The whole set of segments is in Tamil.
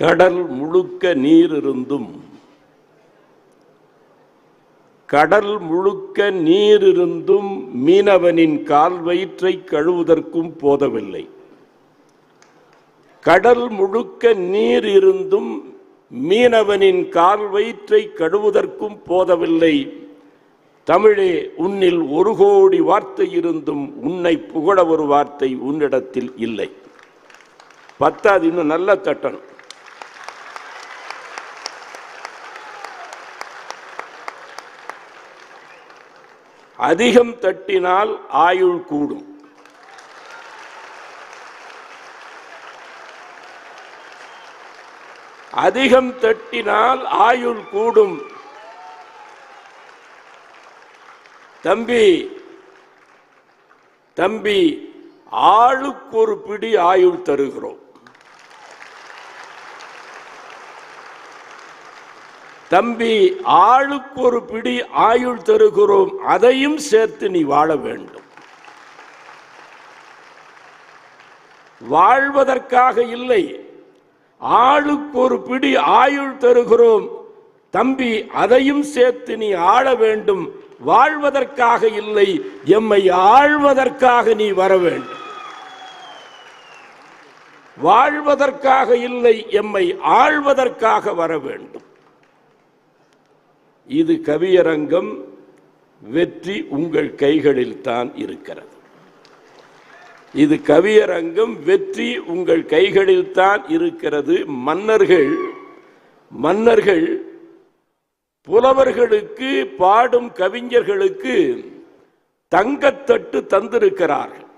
கடல் முழுக்க நீர் இருந்தும் கடல் முழுக்க நீர் இருந்தும் மீனவனின் கால் வயிற்றை கழுவுதற்கும் போதவில்லை. கடல் முழுக்க நீர் இருந்தும் மீனவனின் கால் வயிற்றை கழுவுதற்கும் போதவில்லை. தமிழே உன்னில் ஒரு கோடி வார்த்தை இருந்தும் உன்னை புகழ ஒரு வார்த்தை உன்னிடத்தில் இல்லை. பத்தாது இன்னும் நல்ல தட்டணும் அதிகம் தட்டினால் ஆயுள் கூடும். அதிகம் தட்டினால் ஆயுள் கூடும். தம்பி தம்பி ஆளுக்கு ஒரு பிடி ஆயுள் தருகிறோம். தம்பி ஆளுக்கு ஒரு பிடி ஆயுள் தருகிறோம் அதையும் சேர்த்து நீ வாழ வேண்டும். வாழ்வதற்காக இல்லை ஆளுக்கு ஒரு பிடி ஆயுள் தருகிறோம் தம்பி அதையும் சேர்த்து நீ ஆள வேண்டும். வாழ்வதற்காக இல்லை எம்மை ஆழ்வதற்காக நீ வர வேண்டும். வாழ்வதற்காக இல்லை எம்மை ஆழ்வதற்காக வர வேண்டும். இது கவியரங்கம் வெற்றி உங்கள் கைகளில் தான் இருக்கிறது. இது கவியரங்கம் வெற்றி உங்கள் கைகளில் தான் இருக்கிறது. மன்னர்கள் மன்னர்கள் புலவர்களுக்கு பாடும் கவிஞர்களுக்கு தங்கத்தட்டு தந்திருக்கிறார்கள்.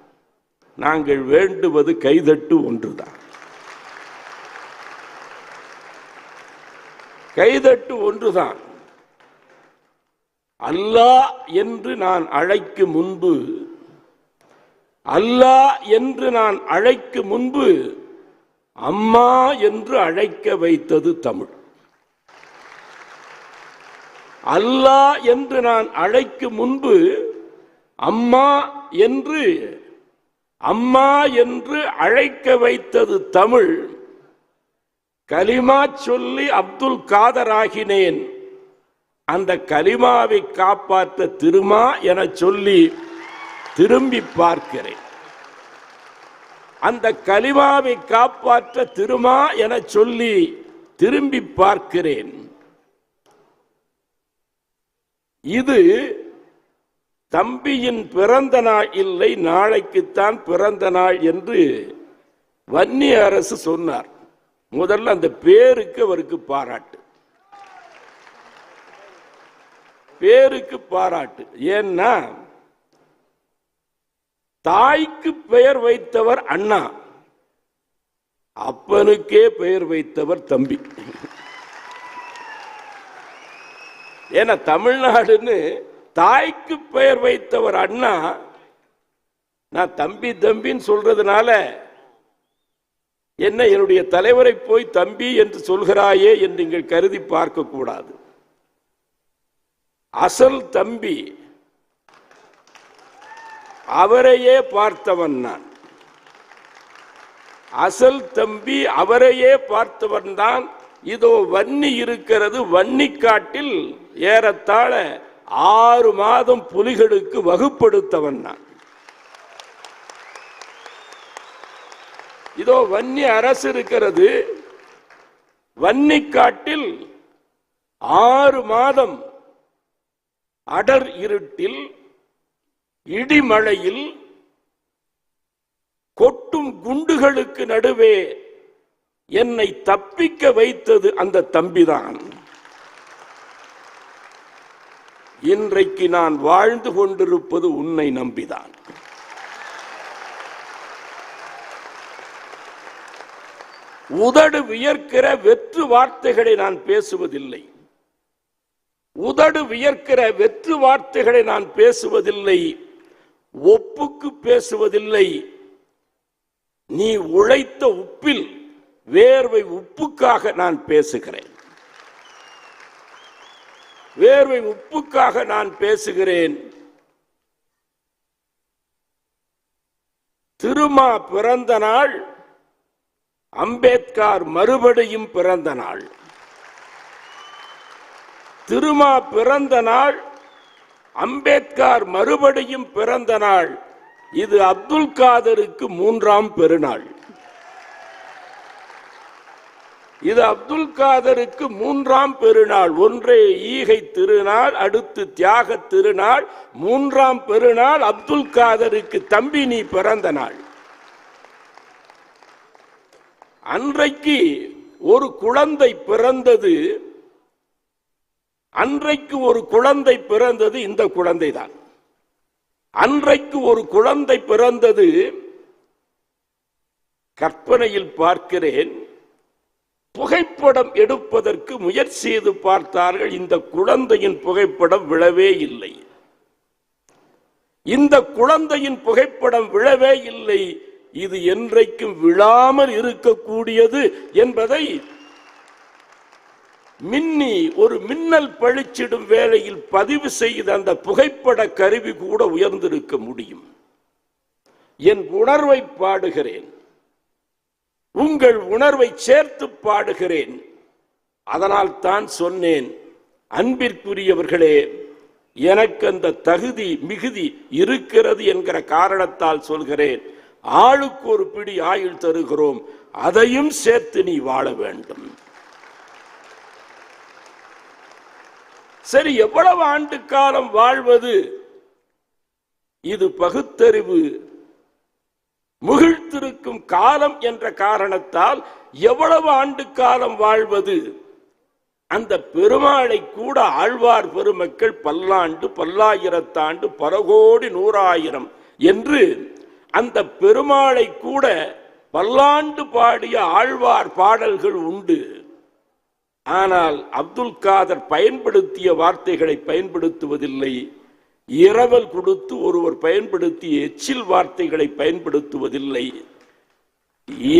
நாங்கள் வேண்டுவது கைதட்டு ஒன்றுதான். கைதட்டு ஒன்றுதான். அல்லாஹ் என்று நான் அழைக்கும் முன்பு அல்லாஹ் என்று நான் அழைக்கும் முன்பு அம்மா என்று அழைக்க வைத்தது தமிழ். அல்லாஹ் என்று நான் அழைக்கும் முன்பு அம்மா என்று அம்மா என்று அழைக்க வைத்தது தமிழ். கலிமா சொல்லி அப்துல் காதராகினேன் அந்த கலிமாவை காப்பாற்ற திருமா என சொல்லி திரும்பி பார்க்கிறேன். அந்த கலிமாவை காப்பாற்ற திருமா என சொல்லி திரும்பி பார்க்கிறேன். இது தம்பியின் பிறந்த நாள் இல்லை நாளைக்குத்தான் பிறந்த நாள் என்று வன்னி அரசு சொன்னார். முதல்ல அந்த பேருக்கு அவருக்கு பாராட்டு. பேருக்கு பாராட்டு. ஏன்னா தாய்க்கு பெயர் வைத்தவர் அண்ணா. அப்பனுக்கே பெயர் வைத்தவர் தம்பி. ஏன்னா தமிழ்நாடுன்னு தாய்க்கு பெயர் வைத்தவர் அண்ணா நான் தம்பி தம்பின்னு சொல்றதுனால என்ன என்னுடைய தலைவரை போய் தம்பி என்று சொல்கிறாயே என்று நீங்கள் கருதி பார்க்க கூடாது அசல் தம்பி. அவரையே பார்த்தவன் நான். அசல் தம்பி அவரையே பார்த்தவன் தான். இதோ வன்னி இருக்கிறது வன்னிக்காட்டில் ஏறத்தாழ ஆறு மாதம் புலிகளுக்கு வகுப்படுத்தவன் நான். இதோ வன்னி அரசு இருக்கிறது. வன்னிக்காட்டில் ஆறு மாதம் அடர் இருட்டில் இடிமழையில் கொட்டும் குண்டுகளுக்கு நடுவே என்னை தப்பிக்க வைத்தது அந்த தம்பிதான். இன்றைக்கு நான் வாழ்ந்து கொண்டிருப்பது உன்னை நம்பிதான். உதடு வியர்க்கிற வெற்று வார்த்தைகளை நான் பேசுவதில்லை. உதடு வியர்க்கிற வெற்று வார்த்தைகளை நான் பேசுவதில்லை ஒப்புக்கு பேசுவதில்லை. நீ உழைத்த உப்பில் வேர்வை உப்புக்காக நான் பேசுகிறேன். வேர்வை உப்புக்காக நான் பேசுகிறேன். திருமா பிறந்த நாள் அம்பேத்கர் மறுபடியும் பிறந்த நாள். திருமா பிறந்த நாள் அம்பேத்கர் மறுபடியும் பிறந்த நாள். இது அப்துல் காதருக்கு மூன்றாம் பெருநாள். இது அப்துல் காதருக்கு மூன்றாம் பெருநாள். ஒன்றே ஈகை திருநாள் அடுத்து தியாக திருநாள். மூன்றாம் பெருநாள் அப்துல் காதருக்கு தம்பி நீ பிறந்த நாள். அன்றைக்கு ஒரு குழந்தை பிறந்தது. அன்றைக்கு ஒரு குழந்தை பிறந்தது இந்த குழந்தை தான் அன்றைக்கு ஒரு குழந்தை பிறந்தது கற்பனையில் பார்க்கிறேன் புகைப்படம் எடுப்பதற்கு முயற்சி செய்து பார்த்தார்கள் இந்த குழந்தையின் புகைப்படம் விழவே இல்லை. இந்த குழந்தையின் புகைப்படம் விழவே இல்லை. இது என்றைக்கும் விழாமல் இருக்கக்கூடியது என்பதை மின்னி ஒரு மின்னல் பழிச்சிடும் வேளையில் பதிவு செய்த அந்த புகைப்பட கருவி கூட உயர்ந்திருக்க முடியும். என் உணர்வை பாடுகிறேன். உங்கள் உணர்வை சேர்த்து பாடுகிறேன். அதனால் தான் சொன்னேன் அன்பிற்குரியவர்களே எனக்கு அந்த தகுதி மிகுதி இருக்கிறது என்கிற காரணத்தால் சொல்கிறேன். ஆளுக்கு ஒரு பிடி ஆயுள் தருகிறோம் அதையும் சேர்த்து நீ வாழ வேண்டும். சரி எவ்வளவு ஆண்டு காலம் வாழ்வது? இது பகுத்தறிவு. முகிழ்த்திருக்கும் காலம் என்ற காரணத்தால் எவ்வளவு ஆண்டு காலம் வாழ்வது? அந்த பெருமாளை கூட ஆழ்வார் பெருமக்கள் பல்லாண்டு பல்லாயிரத்தாண்டு பரகோடி நூறாயிரம் என்று அந்த பெருமாளை கூட பல்லாண்டு பாடிய ஆழ்வார் பாடல்கள் உண்டு. ஆனால் அப்துல் காதர் பயன்படுத்திய வார்த்தைகளை பயன்படுத்துவதில்லை. இரவல் கொடுத்து ஒருவர் பயன்படுத்திய எச்சில் வார்த்தைகளை பயன்படுத்துவதில்லை.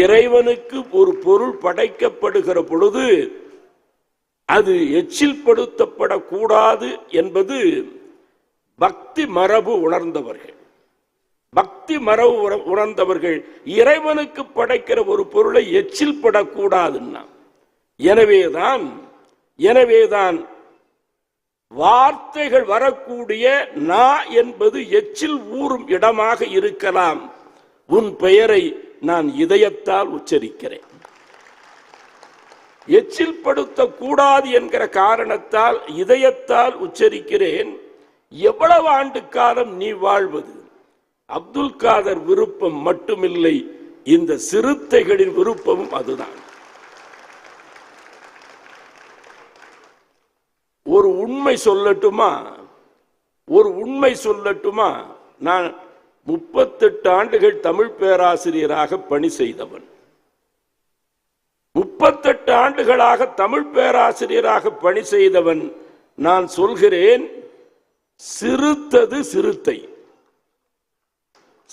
இறைவனுக்கு ஒரு பொருள் படைக்கப்படுகிற பொழுது அது எச்சில் படுத்தப்படக்கூடாது என்பது பக்தி மரபு உணர்ந்தவர்கள். பக்தி மரபு உணர்ந்தவர்கள் இறைவனுக்கு படைக்கிற ஒரு பொருளை எச்சில் படக்கூடாதுன்னா எனவேதான் எனவேதான் வார்த்தைகள் வரக்கூடிய நா என்பது எச்சில் ஊறும் இடமாக இருக்கலாம். உன் பெயரை நான் இதயத்தால் உச்சரிக்கிறேன். எச்சில் படுத்தக்கூடாது என்கிற காரணத்தால் இதயத்தால் உச்சரிக்கிறேன். எவ்வளவு ஆண்டு காலம் நீ வாழ்வது? அப்துல் காதர் விருப்பம் மட்டுமில்லை. இந்த சிறுத்தைகளின் விருப்பமும் அதுதான். ஒரு உண்மை சொல்லட்டுமா? ஒரு உண்மை சொல்லட்டுமா? நான் முப்பத்தெட்டு ஆண்டுகள் தமிழ் பேராசிரியராக பணி செய்தவன். முப்பத்தெட்டு ஆண்டுகளாக தமிழ் பேராசிரியராக பணி செய்தவன் நான் சொல்கிறேன் சிறுத்தது சிறுத்தை.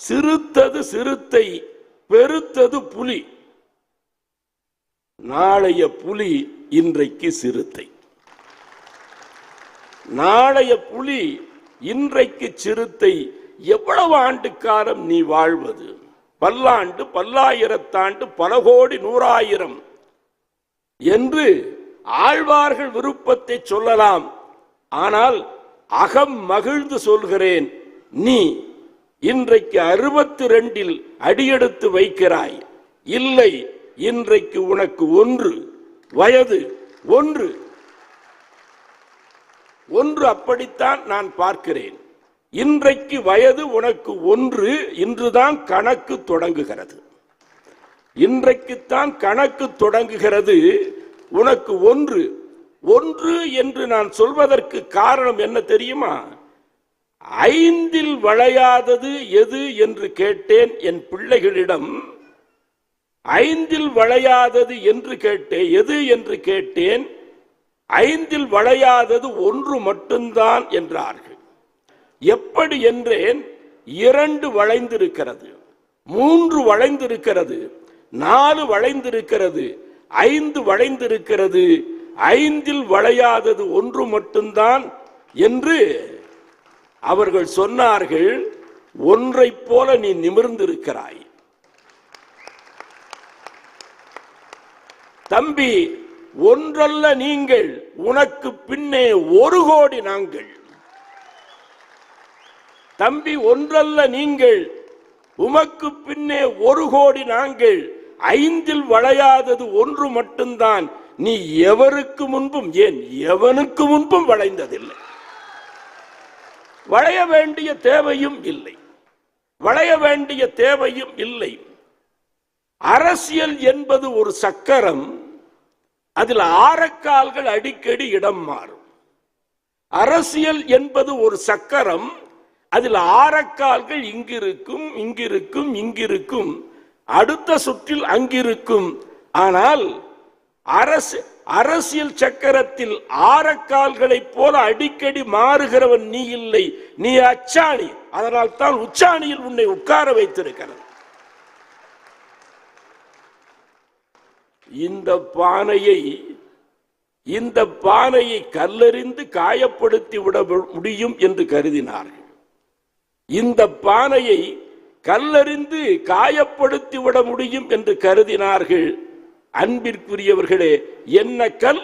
சிறுத்தது சிறுத்தை பெருத்தது புலி. நாளைய புலி இன்றைக்கு சிறுத்தை. நாளைய புலி இன்றைக்கு சிறுத்தை எவ்வளவு ஆண்டு காலம் நீ வாழ்வது? பல்லாண்டு பல்லாயிரத்தாண்டு பல கோடி நூறாயிரம். என்று ஆழ்வார்கள் விருப்பத்தை சொல்லலாம். ஆனால் அகம் மகிழ்ந்து சொல்கிறேன் நீ இன்றைக்கு அறுபத்தி ரெண்டில் அடியெடுத்து வைக்கிறாய். இல்லை இன்றைக்கு உனக்கு ஒன்று வயது ஒன்று. ஒன்று அப்படித்தான் நான் பார்க்கிறேன். இன்றைக்கு வயது உனக்கு ஒன்று இன்றுதான் கணக்கு தொடங்குகிறது. இன்றைக்குத்தான் கணக்கு தொடங்குகிறது உனக்கு ஒன்று. ஒன்று என்று நான் சொல்வதற்கு காரணம் என்ன தெரியுமா? ஐந்தில் வளையாதது எது என்று கேட்டேன் என் பிள்ளைகளிடம். ஐந்தில் வளையாதது என்று கேட்டேன் எது என்று கேட்டேன் ஐந்தில் வளையாதது ஒன்று மட்டும்தான் என்றார்கள். எப்படி என்றேன் இரண்டு வளைந்திருக்கிறது மூன்று வளைந்திருக்கிறது நாலு வளைந்திருக்கிறது ஐந்து வளைந்திருக்கிறது ஐந்தில் வளையாதது ஒன்று மட்டும்தான் என்று அவர்கள் சொன்னார்கள். ஒன்றைப் போல நீ நிமிர்ந்திருக்கிறாய். தம்பி ஒன்றல்ல நீங்கள் உனக்கு பின்னே ஒரு கோடி நாங்கள். தம்பி ஒன்றல்ல நீங்கள் உமக்கு பின்னே ஒரு கோடி நாங்கள். ஐந்தில் வளையாதது ஒன்று மட்டும்தான். நீ எவருக்கு முன்பும் ஏன் எவனுக்கு முன்பும் வளைந்ததில்லை. வளைய வேண்டிய தேவையும் இல்லை. வளைய வேண்டிய தேவையும் இல்லை. அரசியல் என்பது ஒரு சக்கரம். அதில் ஆரக்கால்கள் அடிக்கடி இடம் மாறும். அரசியல் என்பது ஒரு சக்கரம் அதில் ஆரக்கால்கள் இங்கிருக்கும் இங்கிருக்கும் இங்கிருக்கும் அடுத்த சுற்றில் அங்கிருக்கும். ஆனால் அரசு அரசியல் சக்கரத்தில் ஆரக்கால்களைப் போல அடிக்கடி மாறுகிறவன் நீ இல்லை. நீ அச்சாணி. அதனால் தான் உச்சாணியில் உன்னை உட்கார வைத்திருக்கிறது. இந்த பானையை இந்த பானையை கல்லறிந்து காயப்படுத்தி விட முடியும் என்று கருதினார்கள். இந்த பானையை கல்லறிந்து காயப்படுத்தி விட முடியும் என்று கருதினார்கள். அன்பிற்குரியவர்களே என்ன கல்?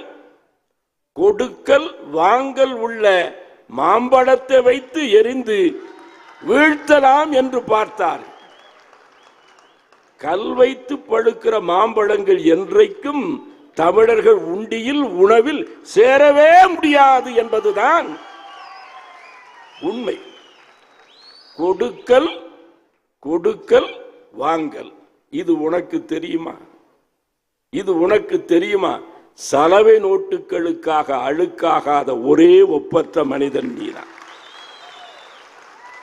கொடுக்கல் வாங்கல் உள்ள மாம்பழத்தை வைத்து எரிந்து வீழ்த்தலாம் என்று பார்த்தார்கள். கல் வைத்து பழுக்கிற மாம்பழங்கள் என்றைக்கும் தமிழர்கள் உண்டியில் உணவில் சேரவே முடியாது என்பதுதான் உண்மை. கொடுக்கல் கொடுக்கல் வாங்கல். இது உனக்கு தெரியுமா? இது உனக்கு தெரியுமா? சலவை நோட்டுகளுக்காக அழுக்காகாத ஒரே ஒப்பற்ற மனிதன் நீதான்.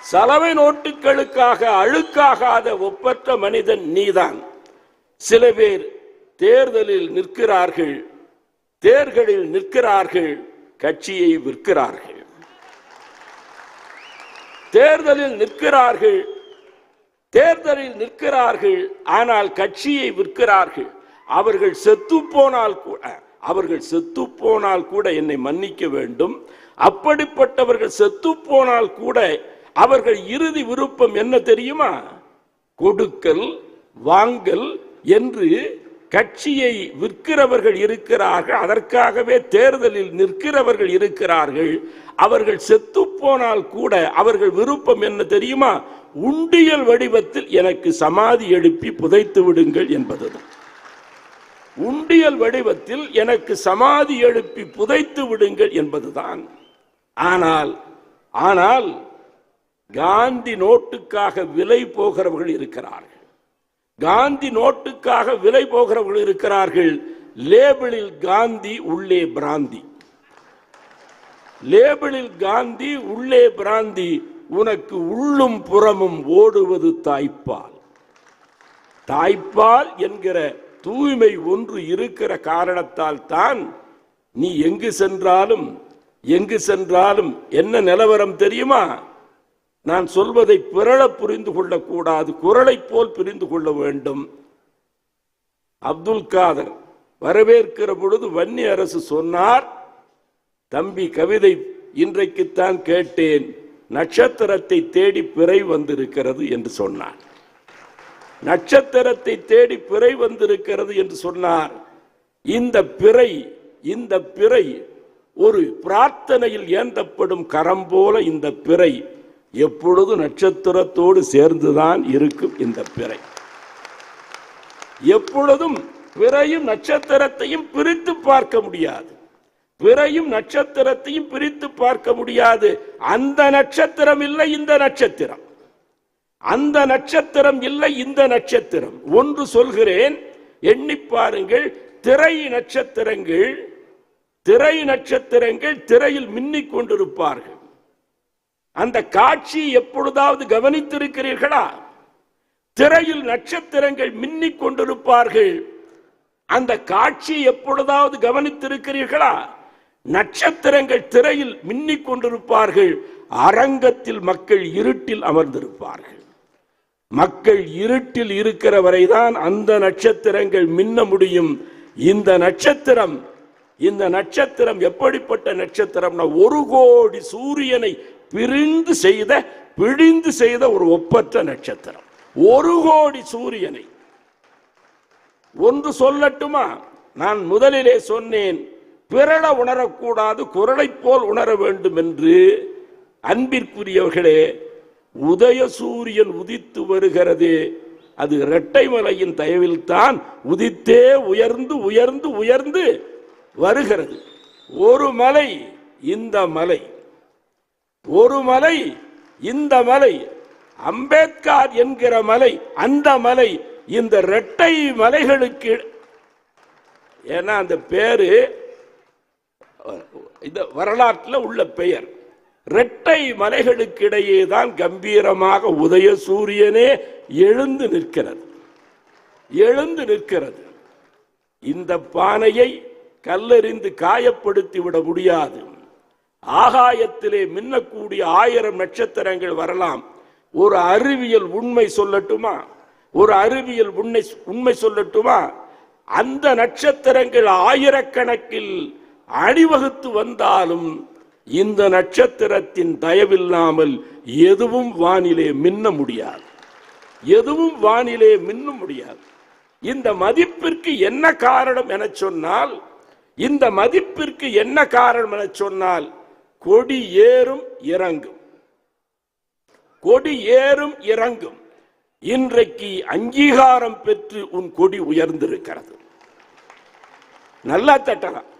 சலவை நோட்டுகளுக்காக அழுக்காகாத ஒப்பற்ற மனிதன் நீதான். சில பேர் தேர்தலில் நிற்கிறார்கள் தேர்களில் நிற்கிறார்கள் கட்சியை விற்கிறார்கள். தேர்தலில் நிற்கிறார்கள் தேர்தலில் நிற்கிறார்கள் ஆனால் கட்சியை விற்கிறார்கள். அவர்கள் செத்து போனால் கூட அவர்கள் செத்து போனால் கூட என்னை மன்னிக்க வேண்டும். அப்படிப்பட்டவர்கள் செத்து போனால் கூட அவர்கள் இறுதி விருப்பம் என்ன தெரியுமா? கொடுக்கல் வாங்கல் என்று கட்சியை விற்கிறவர்கள் இருக்கிறார்கள். அதற்காகவே தேர்தலில் நிற்கிறவர்கள் இருக்கிறார்கள். அவர்கள் செத்து போனால் கூட அவர்கள் விருப்பம் என்ன தெரியுமா? உண்டியல் வடிவத்தில் எனக்கு சமாதி எழுப்பி புதைத்து விடுங்கள் என்பதுதான். உண்டியல் வடிவத்தில் எனக்கு சமாதி எழுப்பி புதைத்து விடுங்கள் என்பதுதான். ஆனால் ஆனால் காந்தி நோட்டுக்காக விலை போகிறவர்கள் இருக்கிறார்கள். காந்தி நோட்டுக்காக விலை போகிறவர்கள் இருக்கிறார்கள். லேபிளில் காந்தி உள்ளே பிராந்தி. லேபிளில் காந்தி உள்ளே பிராந்தி. உனக்கு உள்ளும் புறமும் ஓடுவது தாய்ப்பால். தாய்ப்பால் என்கிற தூய்மை ஒன்று இருக்கிற காரணத்தால் தான் நீ எங்கு சென்றாலும் எங்கு சென்றாலும் என்ன நிலவரம் தெரியுமா? நான் சொல்வதை பிறழ புரிந்து கொள்ளக்கூடாது குரலைப் போல் புரிந்து கொள்ள வேண்டும். அப்துல் காதர் வரவேற்கிற பொழுது வன்னி அரசு சொன்னார் தம்பி கவிதை இன்றைக்குத்தான் கேட்டேன் நட்சத்திரத்தை தேடி பிறை வந்திருக்கிறது என்று சொன்னார். நட்சத்திரத்தை தேடி பிறை வந்திருக்கிறது என்று சொன்னார். இந்த பிறை இந்த பிறை ஒரு பிரார்த்தனையில் ஏந்தப்படும் கரம் போல இந்த பிறை. எப்பொழுது நட்சத்திரத்தோடு சேர்ந்துதான் இருக்கும் இந்த பிறை? எப்பொழுதும் பிறையும் நட்சத்திரத்தையும் பிரித்து பார்க்க முடியாது. பிறையும் நட்சத்திரத்தையும் பிரித்து பார்க்க முடியாது. அந்த நட்சத்திரம் இல்லை இந்த நட்சத்திரம். அந்த நட்சத்திரம் இல்லை இந்த நட்சத்திரம். ஒன்று சொல்கிறேன் எண்ணி பாருங்கள் திரை நட்சத்திரங்கள் திரை நட்சத்திரங்கள் திரையில் மின்னிக் கொண்டிருப்பார்கள். அந்த காட்சி எப்பொழுதாவது கவனித்திருக்கிறீர்களா? திரையில் நட்சத்திரங்கள் மின்னிக் கொண்டிருப்பார்கள். அந்த காட்சி எப்பொழுதாவது கவனித்திருக்கிறீர்களா? நட்சத்திரங்கள் திரையில் மின்னிக் கொண்டிருப்பார்கள். அரங்கத்தில் மக்கள் இருட்டில் அமர்ந்திருப்பார்கள். மக்கள் இருட்டில் இருக்கிற வரைதான் அந்த நட்சத்திரங்கள் மின்ன முடியும். இந்த நட்சத்திரம் இந்த நட்சத்திரம் எப்படிப்பட்ட நட்சத்திரம்னா ஒரு கோடி சூரியனை பிரிந்து செய்த பிழிந்து செய்த ஒரு ஒப்பற்ற நட்சத்திரம். ஒரு கோடி சூரியனை. ஒன்று சொல்லட்டுமா? நான் முதலிலே சொன்னேன் பிறழ உணரக்கூடாது குரலை போல் உணர வேண்டும் என்று. அன்பிற்குரியவர்களே உதய சூரியன் உதித்து வருகிறது. அது இரட்டை மலையின் தயவில்தான் உதித்தே உயர்ந்து உயர்ந்து உயர்ந்து வருகிறது. ஒரு மலை இந்த மலை. ஒரு மலை இந்த மலை அம்பேத்கர் என்கிற மலை அந்த மலை இந்த இரட்டை மலைகளுக்கு ஏன்னா அந்த பேரு இந்த வரலாற்றில் உள்ள பெயர். இரட்டை மலைகளுக்கு இடையே தான் கம்பீரமாக உதய சூரியனே எழுந்து நிற்கிறது. எழுந்து நிற்கிறது. இந்த பானையை கல்லெறிந்து காயப்படுத்தி விட முடியாது. ஆகாயத்திலே மின்னக்கூடிய ஆயிரம் நட்சத்திரங்கள் வரலாம். ஒரு அறிவியல் உண்மை சொல்லட்டுமா? ஒரு அறிவியல் உண்மை உண்மை சொல்லட்டுமா? அந்த நட்சத்திரங்கள் ஆயிரக்கணக்கில் அணிவகுத்து வந்தாலும் இந்த நட்சத்திரத்தின் தயவில்லாமல் எதுவும் வானிலே மின்ன முடியாது. எதுவும் வானிலே மின்ன முடியாது. இந்த மதிப்பிற்கு என்ன காரணம் என சொன்னால் இந்த மதிப்பிற்கு என்ன காரணம் என சொன்னால் கொடி ஏறும் இறங்கும். கொடி ஏறும் இறங்கும். இன்றைக்கு அங்கீகாரம் பெற்று உன் கொடி உயர்ந்திருக்கிறது. நல்லா தட்டலாம்.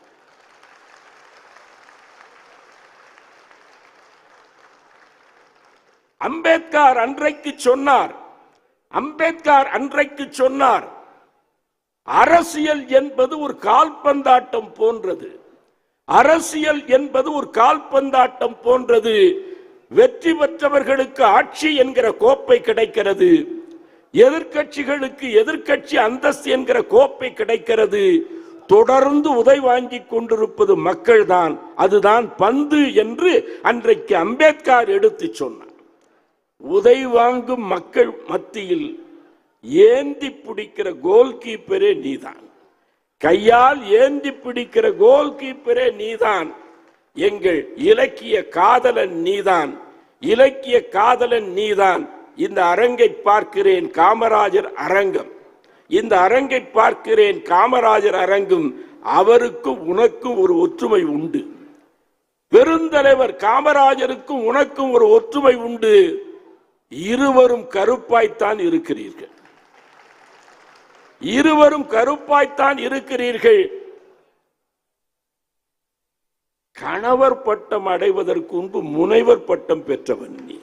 அம்பேத்கர் அன்றைக்கு சொன்னார். அம்பேத்கர் அன்றைக்கு சொன்னார். அரசியல் என்பது ஒரு கால்பந்தாட்டம் போன்றது. அரசியல் என்பது ஒரு கால்பந்தாட்டம் போன்றது. வெற்றி பெற்றவர்களுக்கு ஆட்சி என்கிற கோப்பை கிடைக்கிறது. எதிர்க்கட்சிகளுக்கு எதிர்க்கட்சி அந்தஸ்து என்கிற கோப்பை கிடைக்கிறது. தொடர்ந்து உதை வாங்கி கொண்டிருப்பது மக்கள்தான். அதுதான் பந்து என்று அன்றைக்கு அம்பேத்கர் எடுத்து சொன்னார். உதை வாங்கும் மக்கள் மத்தியில் ஏந்தி பிடிக்கிற கோல் கீப்பரே நீதான். கையால் ஏந்தி பிடிக்கிற கோல் கீப்பரே நீதான். எங்கள் இலக்கிய காதலன் நீதான். இலக்கிய காதலன் நீதான். இந்த அரங்கை பார்க்கிறேன் காமராஜர் அரங்கம். இந்த அரங்கை பார்க்கிறேன் காமராஜர் அரங்கும் அவருக்கும் உனக்கும் ஒரு ஒற்றுமை உண்டு. பெருந்தலைவர் காமராஜருக்கும் உனக்கும் ஒரு ஒற்றுமை உண்டு. இருவரும் கருப்பாய்த்தான் இருக்கிறீர்கள். இருவரும் கருப்பாய்த்தான் இருக்கிறீர்கள். கணவர் பட்டம் அடைவதற்கு முன்பு முனைவர் பட்டம் பெற்றவன் நீ.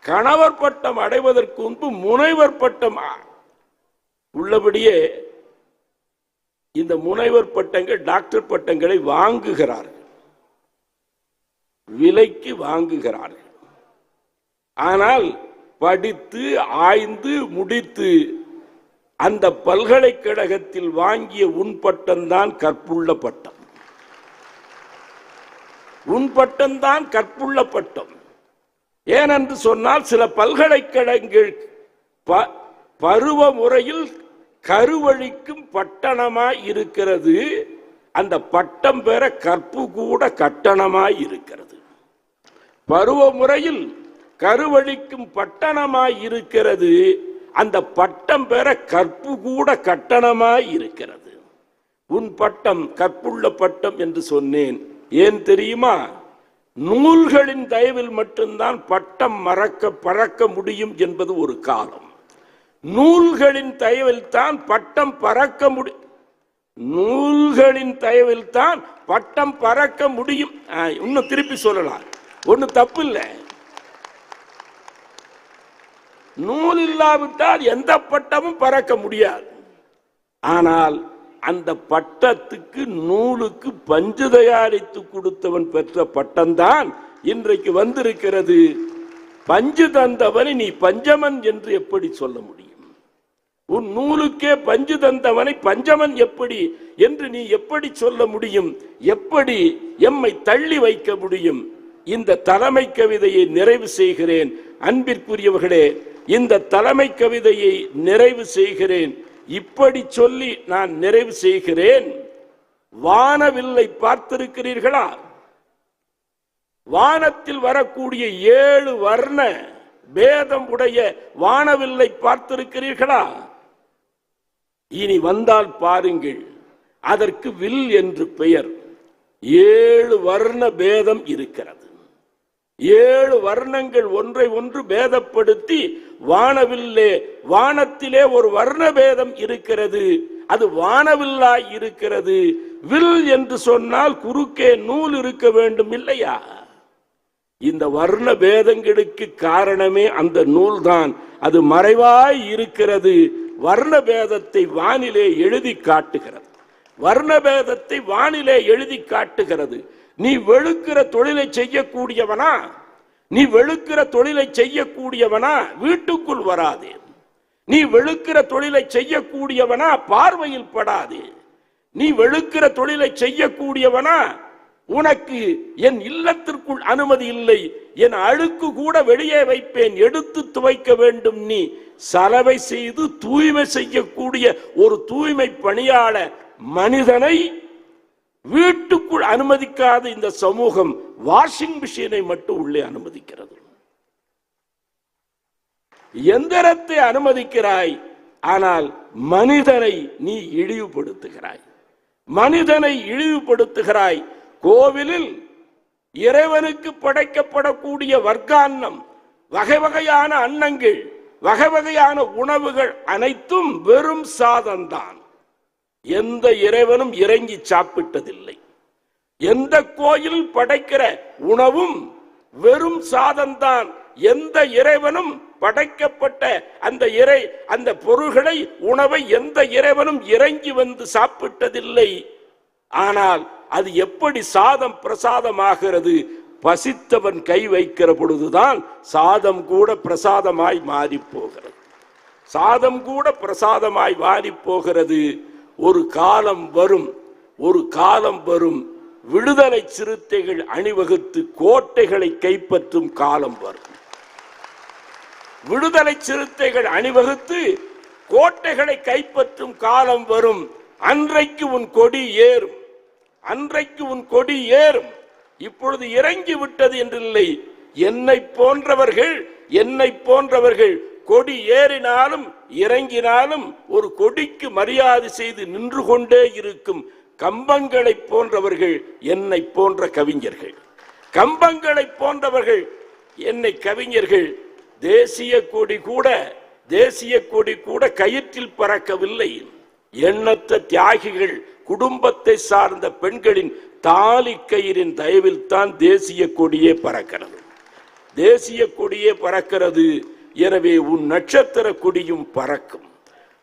கணவர் பட்டம் அடைவதற்கு முன்பு முனைவர் பட்டம் உள்ளபடியே இந்த முனைவர் பட்டங்கள் டாக்டர் பட்டங்களை வாங்குகிறார்கள். விலைக்கு வாங்குகிறார்கள். ஆனால் படித்து ஆய்ந்து முடித்து அந்த பல்கலைக்கழகத்தில் வாங்கிய உன் பட்டம்தான் கற்புள்ள பட்டம். உன்பட்டம்தான் கற்புள்ள பட்டம். ஏனென்று சொன்னால் சில பல்கலைக்கழகங்கள் ப- பருவ முறையில் கருவழிக்கும் பட்டணமாய் இருக்கிறது. அந்த பட்டம் பெற கற்பு கூட கட்டணமாய் இருக்கிறது. பருவ முறையில் கருவழிக்கும் பட்டணமாய் இருக்கிறது. அந்த பட்டம் பெற கற்பு கூட கட்டணமாய் இருக்கிறது. உன் பட்டம் கற்புள்ள பட்டம் என்று சொன்னேன். ஏன் தெரியுமா? நூல்களின் தயவில் மட்டும்தான் பட்டம் மறக்க பறக்க முடியும் என்பது ஒரு காலம். நூல்களின் தயவில் தான் பட்டம் பறக்க முடியும் நூல்களின் தயவில் தான் பட்டம் பறக்க முடியும். ஆ, இன்னும் திருப்பி சொல்லலாம். ஒன்றும் தப்பு இல்லை. நூல் இல்லாவிட்டால் எந்த பட்டமும் பறக்க முடியாது. ஆனால் அந்த பட்டத்துக்கு நூலுக்கு பஞ்சு தயாரித்து கொடுத்தவன் பெற்ற பட்டம்தான் இன்றைக்கு வந்திருக்கிறது. பஞ்சு தந்தவனை நீ பஞ்சமன் என்று எப்படி சொல்ல முடியும்? உன் நூலுக்கே பஞ்சு தந்தவனை பஞ்சமன் எப்படி என்று நீ எப்படி சொல்ல முடியும்? எப்படி எம்மை தள்ளி வைக்க முடியும்? இந்த தலைமை கவிதையை நிறைவு செய்கிறேன். அன்பிற்குரியவர்களே இந்த தலைமை கவிதையை நிறைவு செய்கிறேன். இப்படி சொல்லி நான் நிறைவு செய்கிறேன். வானவில்லை பார்த்திருக்கிறீர்களா? வானத்தில் வரக்கூடிய ஏழு வர்ண பேதம் உடைய வானவில்லை பார்த்திருக்கிறீர்களா? இனி வந்தால் பாருங்கள். அதற்கு வில் என்று பெயர். ஏழு வர்ண பேதம் இருக்கிறது. ஏழு வர்ணங்கள் ஒன்றை ஒன்று பேதப்படுத்தி வானவில்லே வானத்திலே ஒரு வர்ணபேதம் இருக்கிறது. அது வானவில்லாய் இருக்கிறது. வில் என்று சொன்னால் குறுக்கே நூல் இருக்க வேண்டும் இல்லையா? இந்த வர்ண பேதங்களுக்கு காரணமே அந்த நூல்தான். அது மறைவாய் இருக்கிறது. வர்ண பேதத்தை வானிலே எழுதி காட்டுகிறது. வர்ண பேதத்தை வானிலே எழுதி காட்டுகிறது. நீ வெளுக்கிற தொழிலை செய்யக்கூடியவனா? நீ வெளுக்கிற தொழிலை செய்யக்கூடியவனா வீட்டுக்குள் வராதே. நீ வெளுக்கிற தொழிலை செய்யக்கூடியவனா பார்வையில் படாதே. நீ வெளுக்கிற தொழிலை செய்யக்கூடியவனா உனக்கு என் இல்லத்திற்குள் அனுமதி இல்லை என் அழுக்கு கூட வெளியே வைப்பேன் எடுத்து துவைக்க வேண்டும் நீ. சலவை செய்து தூய்மை செய்யக்கூடிய ஒரு தூய்மை பணியாளர் மனிதனை வீட்டுக்குள் அனுமதிக்காத இந்த சமூகம் வாஷிங் மிஷினை மட்டும் உள்ளே அனுமதிக்கிறது. எந்திரத்தை அனுமதிக்கிறாய் ஆனால் மனிதனை நீ இழிவுபடுத்துகிறாய். மனிதனை இழிவுபடுத்துகிறாய். கோவிலில் இறைவனுக்கு படைக்கப்படக்கூடிய வர்க்கான்னம் வகை வகையான அன்னங்கள் வகை வகையான உணவுகள் அனைத்தும் வெறும் சாதம்தான். எந்த இறைவனும் இறங்கி சாப்பிட்டதில்லை. எந்த கோயில் படைக்கிற உணவும் வெறும் சாதம்தான். எந்த இறைவனும் படைக்கப்பட்ட அந்த இறை அந்த பொருள்களை உணவை எந்த இறைவனும் இறங்கி வந்து சாப்பிட்டதில்லை. ஆனால் அது எப்படி சாதம் பிரசாதமாகிறது? பசித்தவன் கை வைக்கிற பொழுதுதான் சாதம் கூட பிரசாதமாய் மாறி போகிறது. சாதம் கூட பிரசாதமாய் மாறி போகிறது. ஒரு காலம் வரும் ஒரு காலம் வரும் விடுதலை சிறுத்தைகள் அணிவகுத்து கோட்டைகளை கைப்பற்றும் காலம் வரும். விடுதலை சிறுத்தைகள் அணிவகுத்து கோட்டைகளை கைப்பற்றும் காலம் வரும். அன்றைக்கு உன் கொடி ஏறும். அன்றைக்கு உன் கொடி ஏறும். இப்பொழுது இறங்கி விட்டது என்றில்லை. என்னை போன்றவர்கள் என்னை போன்றவர்கள் கொடி ஏறினாலும் இறங்கினாலும் ஒரு கொடிக்கு மரியாதை செய்து நின்று கொண்டே இருக்கும் கம்பங்களை போன்றவர்கள் என்னை போன்ற கவிஞர்கள். கம்பங்களை போன்றவர்கள் என்னை கவிஞர்கள். தேசிய கொடி கூட தேசிய கொடி கூட கயிற்றில் பறக்கவில்லை. எண்ணற்ற தியாகிகள் குடும்பத்தை சார்ந்த பெண்களின் தாலி கயிறின் தயவில் தான் தேசிய கொடியே பறக்கிறது. தேசிய கொடியே பறக்கிறது எனவே உன் நட்சத்திர கொடியும் பறக்கும்.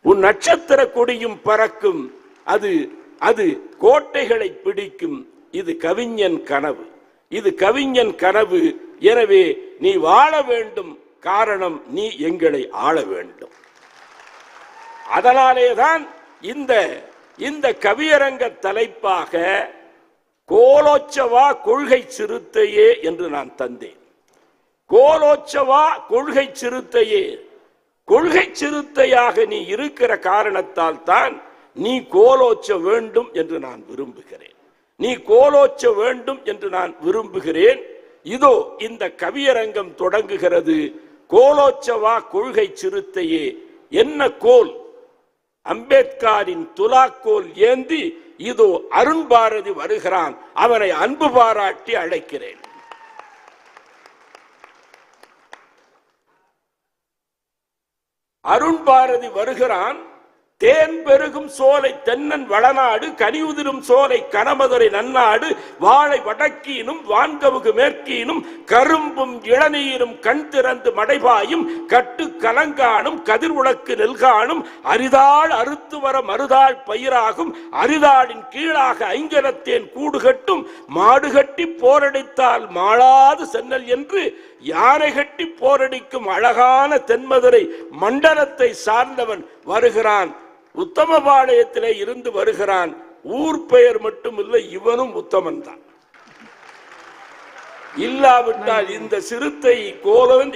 உன் நட்சத்திர கொடியும் பறக்கும். அது அது கோட்டைகளை பிடிக்கும். இது கவிஞன் கனவு. இது கவிஞன் கனவு. எனவே நீ வாழ வேண்டும். காரணம் நீ எங்களை ஆள வேண்டும். அதனாலேதான் இந்த இந்த கவியரங்க தலைப்பாக கோலோச்சவா கொள்கை சிறுத்தையே என்று நான் தந்தேன். கோலோச்சவா கொள்கை சிறுத்தையே. கொள்கை சிறுத்தையாக நீ இருக்கிற காரணத்தால் தான் நீ கோலோச்ச வேண்டும் என்று நான் விரும்புகிறேன். நீ கோலோச்ச வேண்டும் என்று நான் விரும்புகிறேன். இதோ இந்த கவியரங்கம் தொடங்குகிறது. கோலோச்சவா கொள்கை சிறுத்தையே. என்ன கோல்? அம்பேத்கரின் துலாக்கோல் ஏந்தி இதோ அருண் பாரதி வருகிறான். அவனை அன்பு பாராட்டி அழைக்கிறேன். அருண் பாரதி வருகிறான். தேன் பெருகும் சோலை தென்னன் வளநாடு கனியுதிரும் சோலை கனமதுரை நன்னாடு வாழை வடக்கீனும் வான்கவுகு மேற்கீனும் கரும்பும் இளநீரும் கண் திறந்து மடைபாயும் கட்டு கலங்கானும் கதிர் உலக்கு நெல்கானும் அரிதாள் அறுத்து வர மறுதாள் பயிராகும் அரிதாளின் கீழாக ஐங்கரத்தேன் கூடு கட்டும் மாடு கட்டி போரடித்தால் மாளாது சென்னல் என்று யானை கட்டி போரடிக்கும் அழகான தென்மதுரை மண்டலத்தை சார்ந்தவன் வருகிறான். உத்தமபாளையத்திலே இருந்து வருகிறான். ஊர் பெயர் மட்டும் இல்லை இவனும் உத்தமன் தான். இல்லாவிட்டால் இந்த சிறுத்தை கோலோன்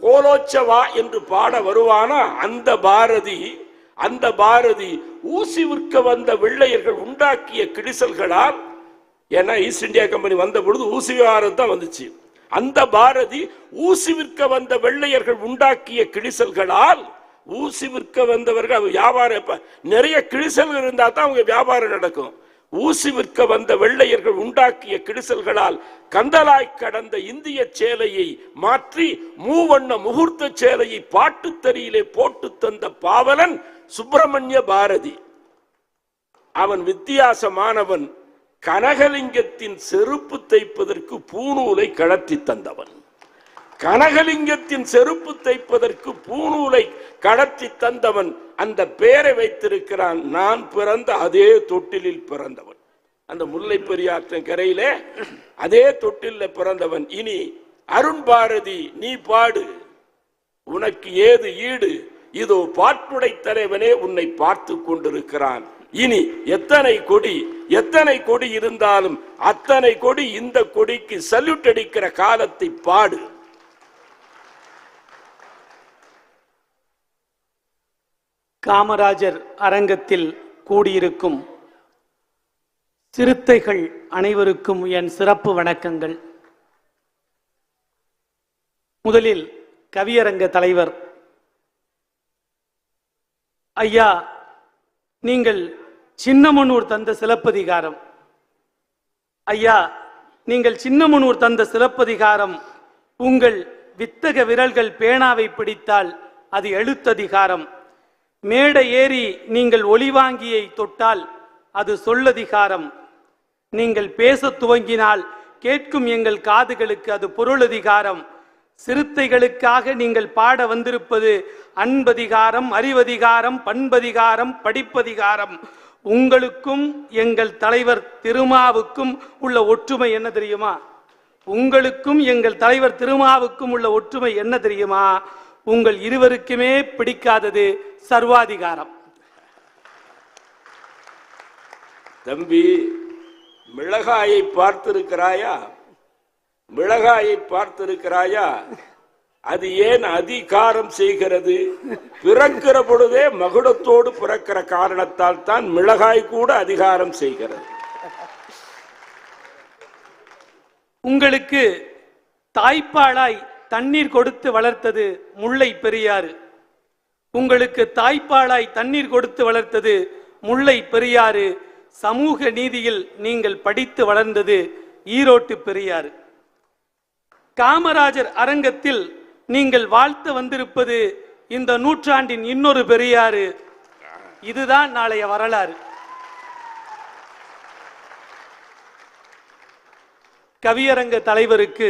கோலோச்சவா என்று பாட வருவானா? அந்த பாரதி அந்த பாரதி ஊசி விற்க வந்த வெள்ளையர்கள் உண்டாக்கிய கிடிசல்களால் ஏன்னா ஈஸ்ட் இந்தியா கம்பெனி வந்த பொழுது ஊசி விவகாரம் தான் வந்துச்சு. அந்த பாரதி ஊசி விற்க வந்த வெள்ளையர்கள் உண்டாக்கிய கிடிசல்களால் ஊசி விற்க வந்தவர்கள் வியாபாரம் நிறைய கிழிசல்கள் இருந்தால் தான் அவங்க வியாபாரம் நடக்கும். ஊசி விற்க வந்த வெள்ளையர்கள் உண்டாக்கிய கிழிசல்களால் கந்தலாய் கடந்த இந்திய சேலையை மாற்றி மூவண்ண முகூர்த்த சேலையை பாட்டுத்தறியிலே போட்டு தந்த பாவலன் சுப்பிரமணிய பாரதி. அவன் வித்தியாசமானவன். கனகலிங்கத்தின் செருப்பு தைப்பதற்கு பூணூலை கழற்றி தந்தவன். கனகலிங்கத்தின் செருப்பு தைப்பதற்கு பூநூலை கடத்தி தந்தவன் அந்த பெயரை வைத்திருக்கிறான். நான் பிறந்த அதே தொட்டிலில் பிறந்தவன். அந்த முல்லை பெரியாற்றின் கரையிலே அதே தொட்டில பிறந்தவன். இனி அருண் பாரதி நீ பாடு. உனக்கு ஏது ஈடு? இதோ பாட்டுடை தலைவனே உன்னை பார்த்து கொண்டிருக்கிறான். இனி எத்தனை கொடி? எத்தனை கொடி இருந்தாலும் அத்தனை கொடி இந்த கொடிக்கு சல்யூட் அடிக்கிற காலத்தை பாடு. காமராஜர் அரங்கத்தில் கூடியிருக்கும் சிறுத்தைகள் அனைவருக்கும் என் சிறப்பு வணக்கங்கள். முதலில் கவியரங்க தலைவர். ஐயா நீங்கள் சின்னமனூர் தந்த சிலப்பதிகாரம். ஐயா நீங்கள் சின்னமனூர் தந்த சிலப்பதிகாரம். உங்கள் வித்தக விரல்கள் பேனாவை பிடித்தால் அது எழுத்ததிகாரம். மேடை ஏறி நீங்கள் ஒளிவாங்கியை தொட்டால் அது சொல்லதிகாரம். நீங்கள் பேசத் துவங்கினால் கேட்கும் எங்கள் காதுகளுக்கு அது பொருளதிகாரம். சிறுத்தைகளுக்காக நீங்கள் பாட வந்திருப்பது அன்பதிகாரம் அறிவதிகாரம் பண்பதிகாரம் படிப்பதிகாரம். உங்களுக்கும் எங்கள் தலைவர் திருமாவுக்கும் உள்ள ஒற்றுமை என்ன தெரியுமா? உங்களுக்கும் எங்கள் தலைவர் திருமாவுக்கும் உள்ள ஒற்றுமை என்ன தெரியுமா? உங்கள் இருவருக்குமே பிடிக்காதது சர்வாதிகாரம். தம்பி மிளகாயை பார்த்திருக்கிறாயா? மிளகாயை பார்த்திருக்கிறாயா? அது ஏன் அதிகாரம் செய்கிறது? பிறக்கிற பொழுதே மகுடத்தோடு பிறக்கிற காரணத்தால் தான் மிளகாய் கூட அதிகாரம் செய்கிறது. உங்களுக்கு தாய்ப்பாலாய் தண்ணீர் கொடுத்து வளர்த்தது முல்லை பெரியாறு. உங்களுக்கு தாய்ப்பாலாய் தண்ணீர் கொடுத்து வளர்த்தது முல்லை பெரியாறு. சமூக நீதியில் நீங்கள் படித்து வளர்ந்தது ஈரோட்டு பெரியாறு. காமராஜர் அரங்கத்தில் நீங்கள் வாழ்த்து வந்திருப்பது இந்த நூற்றாண்டின் இன்னொரு பெரியாறு. இதுதான் நாளைய வரலாறு. கவியரங்க தலைவருக்கு